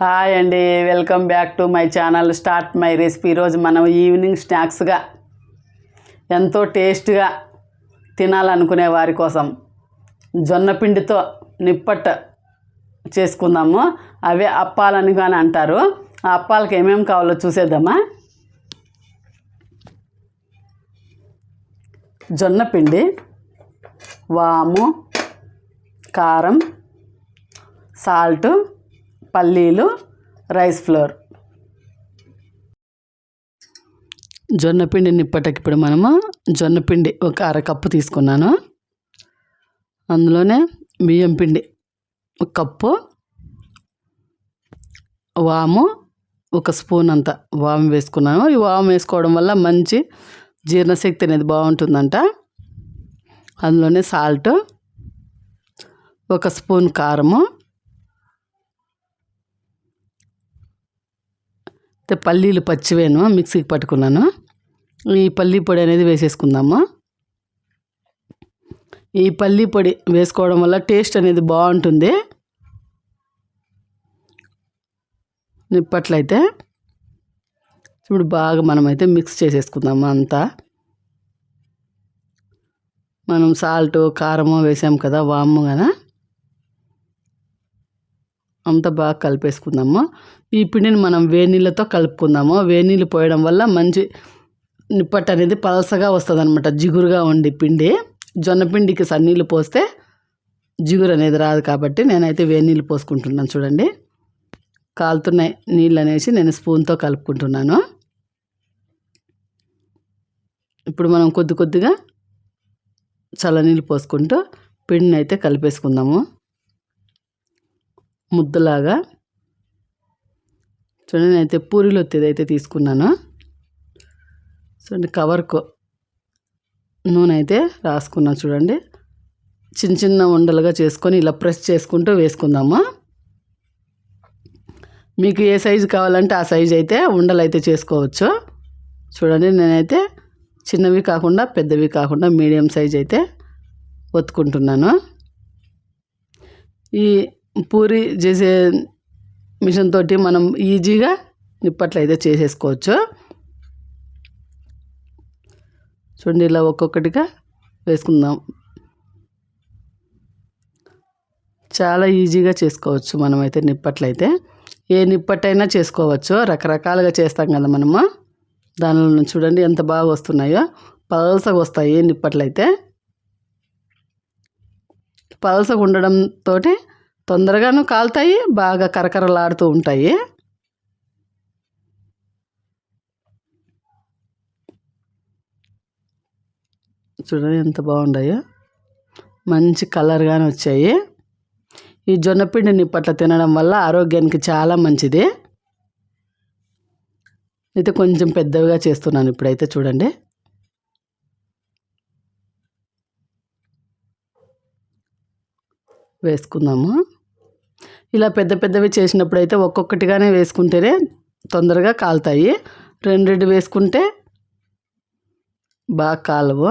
Hi అండి welcome back to my channel start my recipe. ఈరోజు మనం ఈవినింగ్ స్నాక్స్గా ఎంతో టేస్ట్గా తినాలనుకునే వారి కోసం జొన్న పిండితో నిప్పట్ట చేసుకుందాము. అవే అప్పాలని కానీ అంటారు. ఆ అప్పాలకి ఏమేమి కావాలో చూసేద్దామా? జొన్న పిండి వాము కారం సాల్టు పల్లీలు రైస్ ఫ్లోర్. జొన్న పిండి ఇప్పుడు మనము జొన్న పిండి ఒక అరకప్పు తీసుకున్నాను. అందులోనే బియ్యం పిండి ఒక కప్పు వాము ఒక స్పూన్ అంత వాము వేసుకున్నాను. ఈ వాము వేసుకోవడం వల్ల మంచి జీర్ణశక్తి అనేది బాగుంటుందంట. అందులోనే సాల్ట్ ఒక స్పూన్ కారము అయితే పల్లీలు పచ్చివేను మిక్సీకి పట్టుకున్నాను. ఈ పల్లీ పొడి అనేది వేసేసుకుందాము. ఈ పల్లీ పొడి వేసుకోవడం వల్ల టేస్ట్ అనేది బాగుంటుంది. నిప్పట్లయితే ఇప్పుడు బాగా మనమైతే మిక్స్ చేసేసుకుందాము అంతా. మనం సాల్ట్ కారము వేసాం కదా వాము కదా అంతా బాగా కలిపేసుకుందాము? ఈ పిండిని మనం వేనీళ్ళతో కలుపుకుందాము? వేనీళ్ళు పోయడం వల్ల మంచి నిప్పట్టు అనేది పలసగా వస్తుంది అనమాట జిగురుగా ఉండి పిండి. జొన్న పిండికి సన్నీళ్ళు పోస్తే జిగురు అనేది రాదు కాబట్టి నేనైతే వేనీళ్ళు పోసుకుంటున్నాను చూడండి. కాలుతున్నాయి నీళ్ళు అనేసి నేను స్పూన్తో కలుపుకుంటున్నాను. ఇప్పుడు మనం కొద్ది కొద్దిగా చల్లనీళ్ళు పోసుకుంటూ పిండిని అయితే కలిపేసుకుందాము. ముద్దలాగా. చూడండి నేనైతే పూరిలో అయితే తీసుకున్నాను. చూడండి కవర్కు నూనె అయితే రాసుకున్నాను చూడండి. చిన్న చిన్న ఉండలుగా చేసుకొని ఇలా ప్రెస్ చేసుకుంటూ వేసుకుందాము. మీకు ఏ సైజు కావాలంటే ఆ సైజు అయితే ఉండలు అయితే చేసుకోవచ్చు. చూడండి నేనైతే చిన్నవి కాకుండా పెద్దవి కాకుండా మీడియం సైజ్ అయితే ఒత్తుకుంటున్నాను. ఈ పూరి చేసే మిషన్ తోటి మనం ఈజీగా నిప్పట్లు అయితే చేసేసుకోవచ్చు. చూడండి ఇలా ఒక్కొక్కటిగా వేసుకుందాం. చాలా ఈజీగా చేసుకోవచ్చు మనమైతే నిప్పట్లయితే. ఏ నిప్పట్టైనా చేసుకోవచ్చు. రకరకాలుగా చేస్తాం కదా మనము. దానిలో చూడండి ఎంత బాగా వస్తున్నాయో. పలసగా వస్తాయి నిప్పట్లయితే. పలసగా ఉండడంతో తొందరగాను కాలుతాయి బాగా కరకరలాడుతూ ఉంటాయి. చూడండి ఎంత బాగున్నాయో మంచి కలర్గానే వచ్చాయి. ఈ జొన్నపిండిని పట్ల తినడం వల్ల ఆరోగ్యానికి చాలా మంచిది. అయితే కొంచెం పెద్దవిగా చేస్తున్నాను ఇప్పుడైతే చూడండి. వేసుకుందాము. ఇలా పెద్ద పెద్దవి చేసినప్పుడు అయితే ఒక్కొక్కటిగానే వేసుకుంటేనే తొందరగా కాలుతాయి. రెండు రెండు వేసుకుంటే బాగా కాలవు.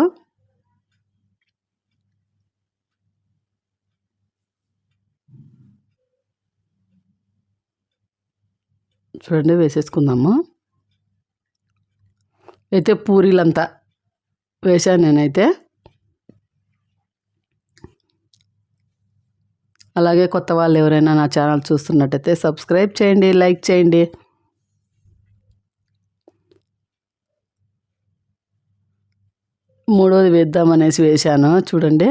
చూడండి వేసేసుకుందాము. అయితే పూరీలంతా వేసాను నేనైతే. అలాగే కొత్త వాళ్ళు ఎవరైనా నా ఛానల్ చూస్తున్నట్టయితే సబ్స్క్రైబ్ చేయండి లైక్ చేయండి. మూడోది వేద్దామనేసి వేశాను. చూడండి.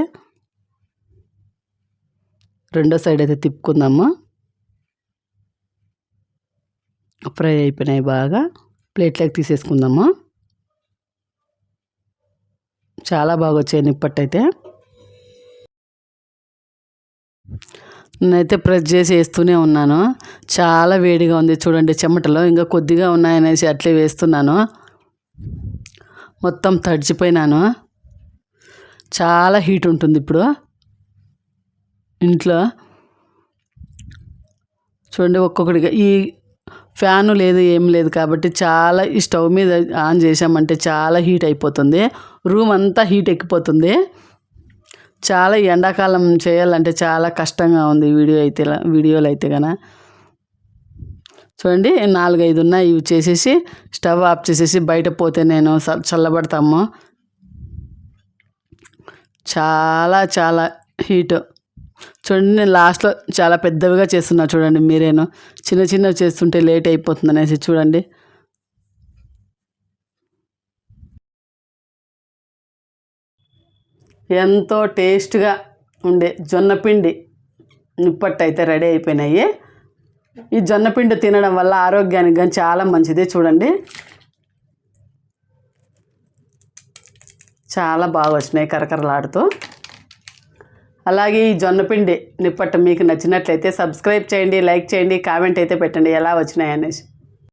రెండో సైడ్ అయితే తిప్పుకుందాము. ఫ్రై అయిపోయినాయి బాగా. ప్లేట్లోకి తీసేసుకుందాము. చాలా బాగా వచ్చాయి నిప్పట్టయితే నేనైతే ప్రెస్ చేసి వేస్తూనే ఉన్నాను. చాలా వేడిగా ఉంది చూడండి చెమటలో. ఇంకా కొద్దిగా ఉన్నాయనేసి అట్లే వేస్తున్నాను. మొత్తం తడిచిపోయినాను. చాలా హీట్ ఉంటుంది ఇప్పుడు. ఇంట్లో. చూడండి ఒక్కొక్కటిగా. ఈ ఫ్యాను లేదు ఏం లేదు కాబట్టి చాలా ఈ స్టవ్ మీద ఆన్ చేసామంటే చాలా హీట్ అయిపోతుంది. రూమ్ అంతా హీట్ ఎక్కిపోతుంది. చాలా ఎండాకాలం చేయాలంటే చాలా కష్టంగా ఉంది వీడియో అయితే వీడియోలు అయితే కన చూడండి నాలుగైదు ఉన్నాయి. ఇవి చేసేసి స్టవ్ ఆఫ్ చేసేసి బయట పోతే నేను చల్లబడతాము. చాలా చాలా హీట్. చూడండి నేను లాస్ట్లో చాలా పెద్దవిగా చేస్తున్నా చూడండి మీరేను. చిన్న చిన్నవి చేస్తుంటే లేట్ అయిపోతుంది అనేసి చూడండి. ఎంతో టేస్ట్గా ఉండే జొన్నపిండి నిప్పట్టు అయితే రెడీ అయిపోయినాయి. ఈ జొన్నపిండి తినడం వల్ల ఆరోగ్యానికి కానీ చాలా మంచిది చూడండి. చాలా బాగా వచ్చినాయి కరకరలాడుతూ. అలాగే ఈ జొన్నపిండి నిప్పట్టు మీకు నచ్చినట్లయితే సబ్స్క్రైబ్ చేయండి లైక్ చేయండి కామెంట్ అయితే పెట్టండి ఎలా వచ్చినాయి అనేసి.